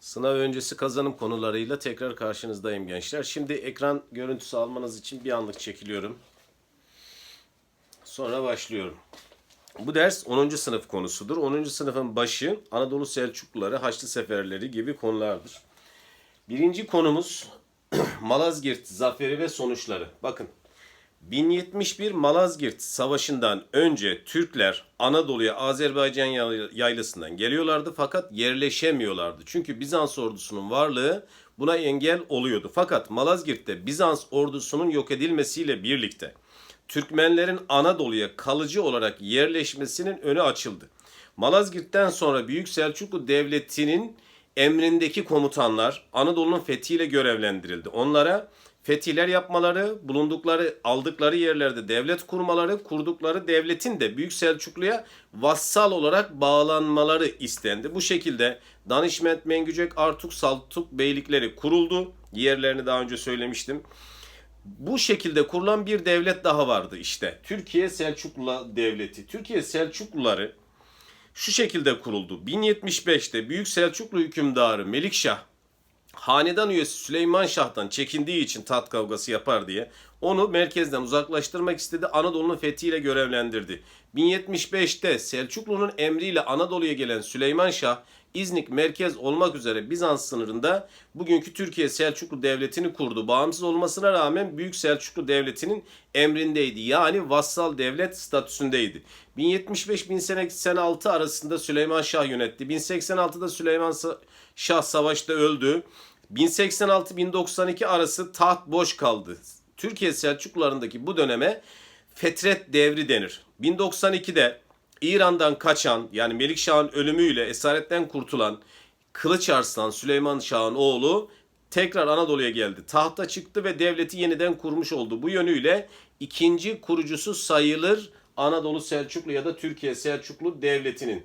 Sınav öncesi kazanım konularıyla tekrar karşınızdayım gençler. Şimdi ekran görüntüsü almanız için bir anlık çekiliyorum. Sonra başlıyorum. Bu ders 10. sınıf konusudur. 10. sınıfın başı Anadolu Selçukluları, Haçlı Seferleri gibi konulardır. Birinci konumuz Malazgirt Zaferi ve sonuçları. Bakın 1071 Malazgirt Savaşı'ndan önce Türkler Anadolu'ya Azerbaycan yay- yaylasından geliyorlardı fakat yerleşemiyorlardı. Çünkü Bizans ordusunun varlığı buna engel oluyordu. Fakat Malazgirt'te Bizans ordusunun yok edilmesiyle birlikte Türkmenlerin Anadolu'ya kalıcı olarak yerleşmesinin önü açıldı. Malazgirt'ten sonra Büyük Selçuklu Devleti'nin emrindeki komutanlar Anadolu'nun fethiyle görevlendirildi. Onlara fetihler yapmaları, bulundukları, aldıkları yerlerde devlet kurmaları, kurdukları devletin de Büyük Selçuklu'ya vassal olarak bağlanmaları istendi. Bu şekilde Danişment, Mengücek, Artuk, Saltuk beylikleri kuruldu. Yerlerini daha önce söylemiştim. Bu şekilde kurulan bir devlet daha vardı işte. Türkiye Selçuklu Devleti. Türkiye Selçukluları şu şekilde kuruldu. 1075'te Büyük Selçuklu hükümdarı Melikşah hanedan üyesi Süleyman Şah'tan çekindiği için tat kavgası yapar diye onu merkezden uzaklaştırmak istedi. Anadolu'nun fethiyle görevlendirdi. 1075'te Selçuklu'nun emriyle Anadolu'ya gelen Süleyman Şah İznik merkez olmak üzere Bizans sınırında bugünkü Türkiye Selçuklu Devleti'ni kurdu. Bağımsız olmasına rağmen Büyük Selçuklu Devleti'nin emrindeydi. Yani vassal devlet statüsündeydi. 1075-1086 arasında Süleyman Şah yönetti. 1086'da Süleyman Şah savaşta öldü. 1086-1092 arası taht boş kaldı. Türkiye Selçuklularındaki bu döneme Fetret devri denir. 1092'de İran'dan kaçan yani Melikşah'ın ölümüyle esaretten kurtulan Kılıç Arslan Süleyman Şah'ın oğlu tekrar Anadolu'ya geldi. Tahta çıktı ve devleti yeniden kurmuş oldu. Bu yönüyle ikinci kurucusu sayılır Anadolu Selçuklu ya da Türkiye Selçuklu Devleti'nin.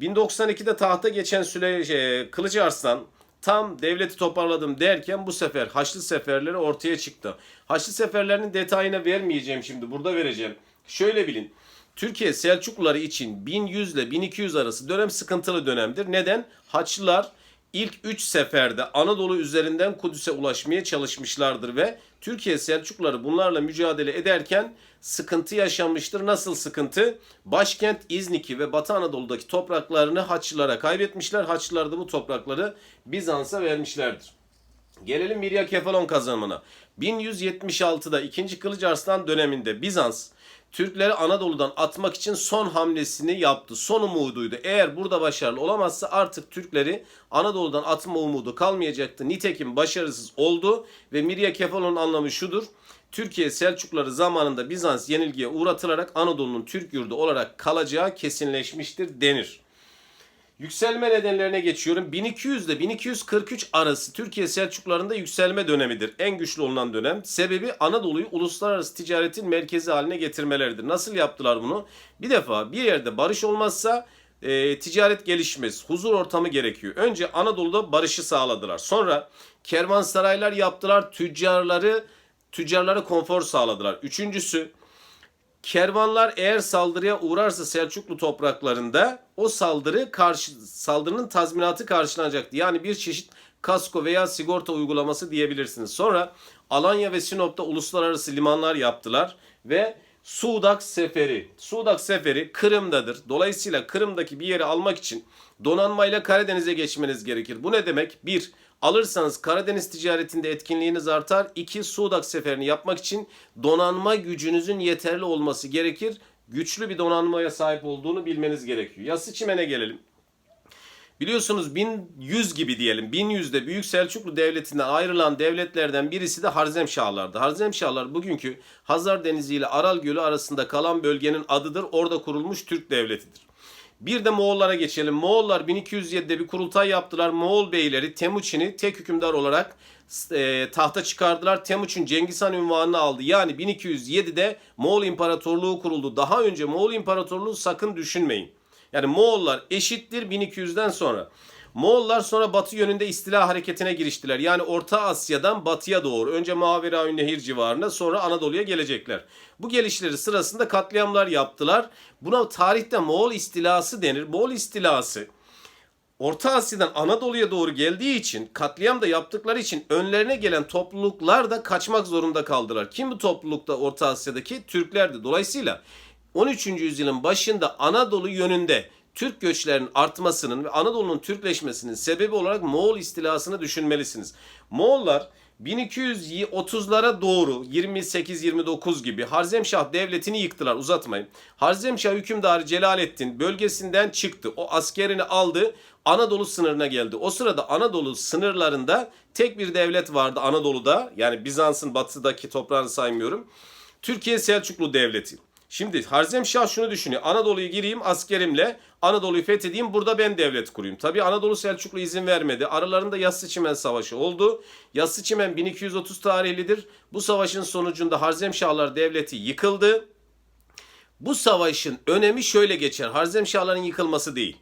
1092'de tahta geçen Süle şey, Kılıç Arslan tam devleti toparladım derken bu sefer Haçlı seferleri ortaya çıktı. Haçlı seferlerinin detayını vermeyeceğim şimdi burada vereceğim. Şöyle bilin. Türkiye Selçukluları için 1100 ile 1200 arası dönem sıkıntılı dönemdir. Neden? Haçlılar ilk 3 seferde Anadolu üzerinden Kudüs'e ulaşmaya çalışmışlardır ve Türkiye Selçukluları bunlarla mücadele ederken sıkıntı yaşanmıştır. Nasıl sıkıntı? Başkent İznik'i ve Batı Anadolu'daki topraklarını Haçlılara kaybetmişler. Haçlılar da bu toprakları Bizans'a vermişlerdir. Gelelim Mirya Kefalon kazanımına. 1176'da 2. Kılıç Arslan döneminde Bizans Türkleri Anadolu'dan atmak için son hamlesini yaptı. Son umuduydu. Eğer burada başarılı olamazsa artık Türkleri Anadolu'dan atma umudu kalmayacaktı. Nitekim başarısız oldu ve Mirya Kefalon'un anlamı şudur. Türkiye Selçukluları zamanında Bizans yenilgiye uğratılarak Anadolu'nun Türk yurdu olarak kalacağı kesinleşmiştir denir. Yükselme nedenlerine geçiyorum. 1200 ile 1243 arası Türkiye Selçuklularında yükselme dönemidir. En güçlü olunan dönem. Sebebi Anadolu'yu uluslararası ticaretin merkezi haline getirmeleridir. Nasıl yaptılar bunu? Bir defa bir yerde barış olmazsa e, ticaret gelişmez. Huzur ortamı gerekiyor. Önce Anadolu'da barışı sağladılar. Sonra kervansaraylar yaptılar. Tüccarları tüccarlara konfor sağladılar. Üçüncüsü Kervanlar eğer saldırıya uğrarsa Selçuklu topraklarında o saldırı karşı saldırının tazminatı karşılanacaktı. Yani bir çeşit kasko veya sigorta uygulaması diyebilirsiniz. Sonra Alanya ve Sinop'ta uluslararası limanlar yaptılar ve Sudak Seferi. Sudak Seferi Kırım'dadır. Dolayısıyla Kırım'daki bir yeri almak için donanmayla Karadeniz'e geçmeniz gerekir. Bu ne demek? Bir, alırsanız Karadeniz ticaretinde etkinliğiniz artar. İki, Sudak Seferi'ni yapmak için donanma gücünüzün yeterli olması gerekir. Güçlü bir donanmaya sahip olduğunu bilmeniz gerekiyor. Yassı Çimen'e gelelim. Biliyorsunuz 1100 gibi diyelim. 1100'de Büyük Selçuklu Devleti'nden ayrılan devletlerden birisi de Harzemşahlar'dı. Harzemşahlar bugünkü Hazar Denizi ile Aral Gölü arasında kalan bölgenin adıdır. Orada kurulmuş Türk devletidir. Bir de Moğollara geçelim. Moğollar 1207'de bir kurultay yaptılar. Moğol beyleri Temuçin'i tek hükümdar olarak e, tahta çıkardılar. Temuçin Cengiz Han ünvanını aldı. Yani 1207'de Moğol İmparatorluğu kuruldu. Daha önce Moğol İmparatorluğu sakın düşünmeyin. Yani Moğollar eşittir 1200'den sonra. Moğollar sonra batı yönünde istila hareketine giriştiler. Yani Orta Asya'dan batıya doğru. Önce Maveraün Nehir civarında sonra Anadolu'ya gelecekler. Bu gelişleri sırasında katliamlar yaptılar. Buna tarihte Moğol istilası denir. Moğol istilası Orta Asya'dan Anadolu'ya doğru geldiği için katliam da yaptıkları için önlerine gelen topluluklar da kaçmak zorunda kaldılar. Kim bu toplulukta Orta Asya'daki? Türklerdi. Dolayısıyla 13. yüzyılın başında Anadolu yönünde Türk göçlerinin artmasının ve Anadolu'nun Türkleşmesinin sebebi olarak Moğol istilasını düşünmelisiniz. Moğollar 1230'lara doğru 28-29 gibi Harzemşah devletini yıktılar uzatmayın. Harzemşah hükümdarı Celalettin bölgesinden çıktı. O askerini aldı Anadolu sınırına geldi. O sırada Anadolu sınırlarında tek bir devlet vardı Anadolu'da. Yani Bizans'ın batıdaki toprağını saymıyorum. Türkiye Selçuklu Devleti. Şimdi Harzemşah şunu düşünüyor. Anadolu'ya gireyim askerimle Anadolu'yu fethedeyim burada ben devlet kurayım. Tabi Anadolu Selçuklu izin vermedi. Aralarında Yassıçimen Savaşı oldu. Yassıçimen 1230 tarihlidir. Bu savaşın sonucunda Harzemşahlar Devleti yıkıldı. Bu savaşın önemi şöyle geçer. Harzemşahların yıkılması değil.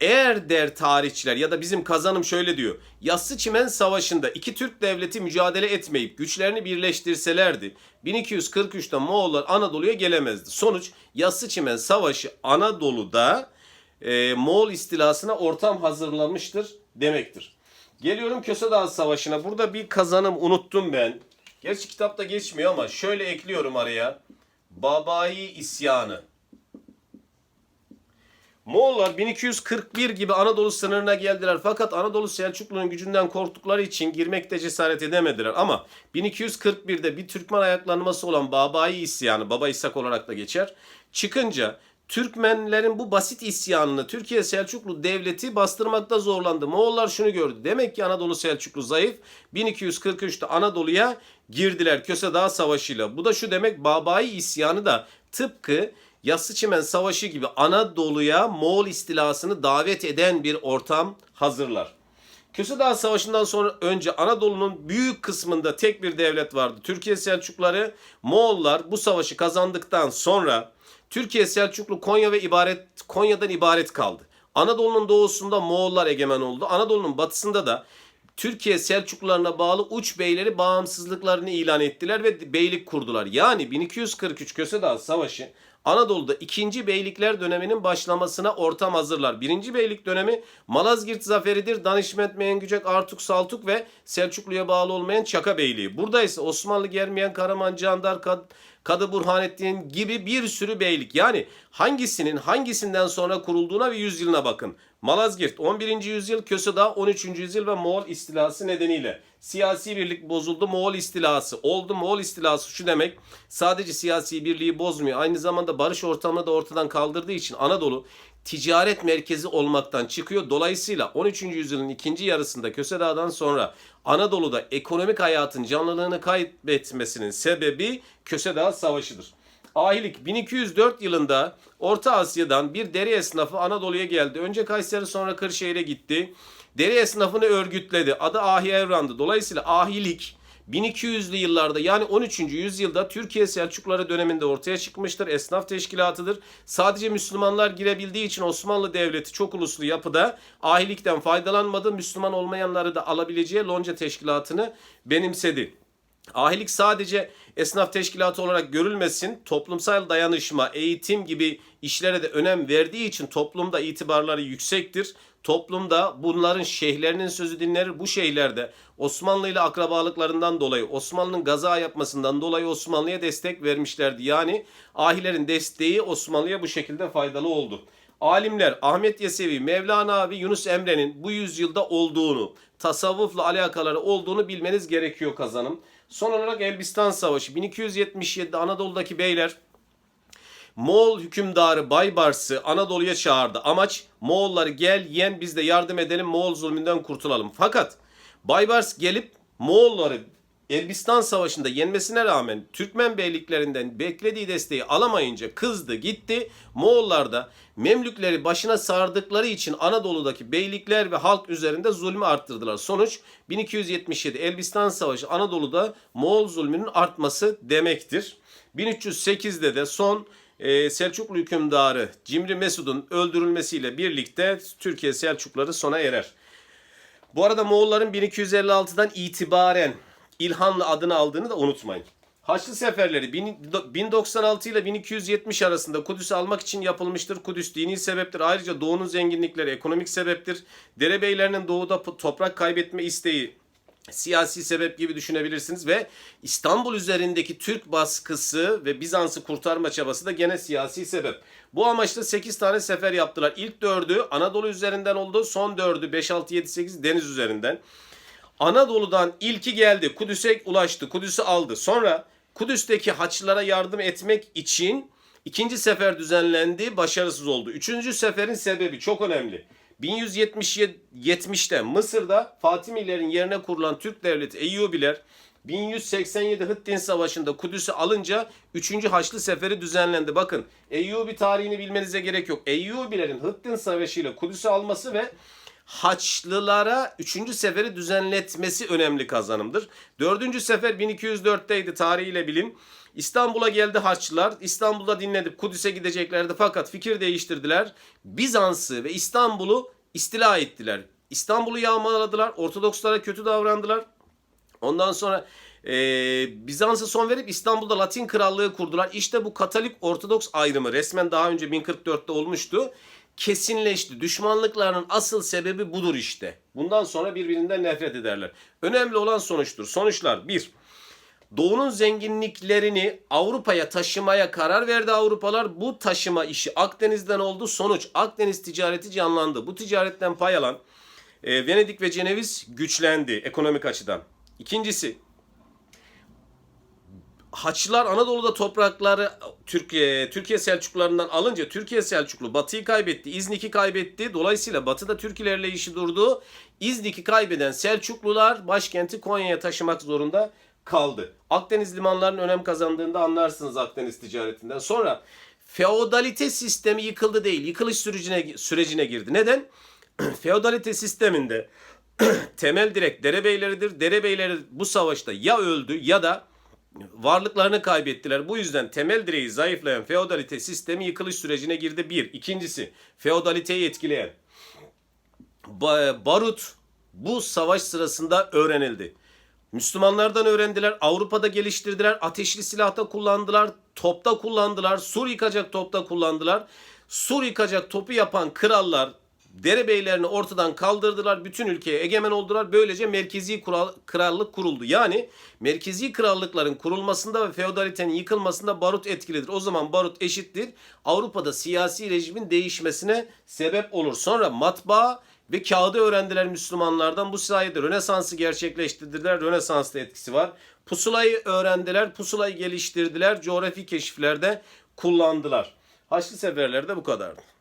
Eğer der tarihçiler ya da bizim kazanım şöyle diyor. Yassı Çimen Savaşı'nda iki Türk devleti mücadele etmeyip güçlerini birleştirselerdi 1243'te Moğollar Anadolu'ya gelemezdi. Sonuç Yassı Çimen Savaşı Anadolu'da e, Moğol istilasına ortam hazırlanmıştır demektir. Geliyorum Köse Dağı Savaşı'na. Burada bir kazanım unuttum ben. Gerçi kitapta geçmiyor ama şöyle ekliyorum araya. Babai isyanı. Moğollar 1241 gibi Anadolu sınırına geldiler fakat Anadolu Selçuklu'nun gücünden korktukları için girmekte cesaret edemediler. Ama 1241'de bir Türkmen ayaklanması olan Babai isyanı, Baba İshak olarak da geçer. Çıkınca Türkmenlerin bu basit isyanını Türkiye Selçuklu Devleti bastırmakta zorlandı. Moğollar şunu gördü. Demek ki Anadolu Selçuklu zayıf. 1243'te Anadolu'ya girdiler Köse Dağı Savaşı'yla. Bu da şu demek Babai isyanı da tıpkı Yassıçimen Savaşı gibi Anadolu'ya Moğol istilasını davet eden bir ortam hazırlar. Köse Dağı Savaşı'ndan sonra önce Anadolu'nun büyük kısmında tek bir devlet vardı. Türkiye Selçukluları, Moğollar bu savaşı kazandıktan sonra Türkiye Selçuklu Konya ve ibaret Konya'dan ibaret kaldı. Anadolu'nun doğusunda Moğollar egemen oldu. Anadolu'nun batısında da Türkiye Selçuklularına bağlı uç beyleri bağımsızlıklarını ilan ettiler ve beylik kurdular. Yani 1243 Köse Savaşı Anadolu'da 2. Beylikler döneminin başlamasına ortam hazırlar. 1. Beylik dönemi Malazgirt zaferidir. Danişment Mengücek, Artuk, Saltuk ve Selçuklu'ya bağlı olmayan Çaka Beyliği. Burada ise Osmanlı Germiyan, Karaman, Candar, Kad Kadı Burhanettin gibi bir sürü beylik. Yani hangisinin hangisinden sonra kurulduğuna ve yüzyılına bakın. Malazgirt 11. yüzyıl, Kösedağ 13. yüzyıl ve Moğol istilası nedeniyle siyasi birlik bozuldu. Moğol istilası oldu. Moğol istilası şu demek sadece siyasi birliği bozmuyor. Aynı zamanda barış ortamını da ortadan kaldırdığı için Anadolu ticaret merkezi olmaktan çıkıyor. Dolayısıyla 13. yüzyılın ikinci yarısında Kösedağ'dan sonra Anadolu'da ekonomik hayatın canlılığını kaybetmesinin sebebi Kösedağ Savaşı'dır. Ahilik 1204 yılında Orta Asya'dan bir deri esnafı Anadolu'ya geldi. Önce Kayseri sonra Kırşehir'e gitti. Deri esnafını örgütledi. Adı Ahi Evran'dı. Dolayısıyla ahilik 1200'lü yıllarda yani 13. yüzyılda Türkiye Selçukluları döneminde ortaya çıkmıştır. Esnaf teşkilatıdır. Sadece Müslümanlar girebildiği için Osmanlı Devleti çok uluslu yapıda ahilikten faydalanmadı. Müslüman olmayanları da alabileceği lonca teşkilatını benimsedi. Ahilik sadece esnaf teşkilatı olarak görülmesin, toplumsal dayanışma, eğitim gibi işlere de önem verdiği için toplumda itibarları yüksektir. Toplumda bunların şeyhlerinin sözü dinlenir. Bu şeyhlerde Osmanlı ile akrabalıklarından dolayı, Osmanlı'nın gaza yapmasından dolayı Osmanlı'ya destek vermişlerdi. Yani ahilerin desteği Osmanlı'ya bu şekilde faydalı oldu. Alimler Ahmet Yesevi, Mevlana ve Yunus Emre'nin bu yüzyılda olduğunu, tasavvufla alakaları olduğunu bilmeniz gerekiyor kazanım. Son olarak Elbistan Savaşı 1277'de Anadolu'daki beyler Moğol hükümdarı Baybars'ı Anadolu'ya çağırdı. Amaç Moğolları gel yen biz de yardım edelim Moğol zulmünden kurtulalım. Fakat Baybars gelip Moğolları Elbistan Savaşı'nda yenmesine rağmen Türkmen beyliklerinden beklediği desteği alamayınca kızdı gitti. Moğollar da Memlükleri başına sardıkları için Anadolu'daki beylikler ve halk üzerinde zulmü arttırdılar. Sonuç 1277 Elbistan Savaşı Anadolu'da Moğol zulmünün artması demektir. 1308'de de son e, Selçuklu hükümdarı Cimri Mesud'un öldürülmesiyle birlikte Türkiye Selçukları sona erer. Bu arada Moğolların 1256'dan itibaren İlhanlı adını aldığını da unutmayın. Haçlı seferleri bin- 1096 ile 1270 arasında Kudüs'ü almak için yapılmıştır. Kudüs dini sebeptir. Ayrıca doğunun zenginlikleri ekonomik sebeptir. Derebeylerinin doğuda toprak kaybetme isteği siyasi sebep gibi düşünebilirsiniz ve İstanbul üzerindeki Türk baskısı ve Bizans'ı kurtarma çabası da gene siyasi sebep. Bu amaçla 8 tane sefer yaptılar. İlk 4'ü Anadolu üzerinden oldu. Son 4'ü 5, 6, 7, 8 deniz üzerinden. Anadolu'dan ilki geldi. Kudüs'e ulaştı. Kudüs'ü aldı. Sonra Kudüs'teki Haçlılara yardım etmek için ikinci sefer düzenlendi. Başarısız oldu. Üçüncü seferin sebebi çok önemli. 1170'te Mısır'da Fatimilerin yerine kurulan Türk devleti Eyyubiler 1187 Hıttin Savaşı'nda Kudüs'ü alınca 3. Haçlı Seferi düzenlendi. Bakın Eyyubi tarihini bilmenize gerek yok. Eyyubilerin Hıttin Savaşı ile Kudüs'ü alması ve Haçlılara 3. seferi düzenletmesi önemli kazanımdır. 4. sefer 1204'teydi tarihiyle bilin. İstanbul'a geldi Haçlılar. İstanbul'da dinledip Kudüs'e gideceklerdi fakat fikir değiştirdiler. Bizans'ı ve İstanbul'u istila ettiler. İstanbul'u yağmaladılar. Ortodokslara kötü davrandılar. Ondan sonra e, Bizans'a son verip İstanbul'da Latin Krallığı kurdular. İşte bu Katolik Ortodoks ayrımı resmen daha önce 1044'te olmuştu. Kesinleşti. Düşmanlıklarının asıl sebebi budur işte. Bundan sonra birbirinden nefret ederler. Önemli olan sonuçtur. Sonuçlar 1. Doğu'nun zenginliklerini Avrupa'ya taşımaya karar verdi Avrupalar. Bu taşıma işi Akdeniz'den oldu. Sonuç Akdeniz ticareti canlandı. Bu ticaretten pay alan e, Venedik ve Ceneviz güçlendi ekonomik açıdan. İkincisi Haçlılar Anadolu'da toprakları Türkiye Türkiye Selçuklularından alınca Türkiye Selçuklu Batı'yı kaybetti, İznik'i kaybetti. Dolayısıyla Batı'da Türkilerle işi durdu. İznik'i kaybeden Selçuklular başkenti Konya'ya taşımak zorunda kaldı. Akdeniz limanlarının önem kazandığında anlarsınız Akdeniz ticaretinden. Sonra feodalite sistemi yıkıldı değil, yıkılış sürecine sürecine girdi. Neden? feodalite sisteminde temel direkt derebeyleridir. Derebeyleri bu savaşta ya öldü ya da varlıklarını kaybettiler. Bu yüzden temel direği zayıflayan feodalite sistemi yıkılış sürecine girdi. Bir. İkincisi feodaliteyi etkileyen ba- barut bu savaş sırasında öğrenildi. Müslümanlardan öğrendiler, Avrupa'da geliştirdiler, ateşli silahta kullandılar, topta kullandılar, sur yıkacak topta kullandılar. Sur yıkacak topu yapan krallar derebeylerini ortadan kaldırdılar, bütün ülkeye egemen oldular. Böylece merkezi kural, krallık kuruldu. Yani merkezi krallıkların kurulmasında ve feodalitenin yıkılmasında barut etkilidir. O zaman barut eşittir. Avrupa'da siyasi rejimin değişmesine sebep olur. Sonra matbaa ve kağıdı öğrendiler Müslümanlardan. Bu sayede Rönesans'ı gerçekleştirdiler. Rönesans'ta etkisi var. Pusulayı öğrendiler. Pusulayı geliştirdiler. Coğrafi keşiflerde kullandılar. Haçlı seferleri de bu kadardı.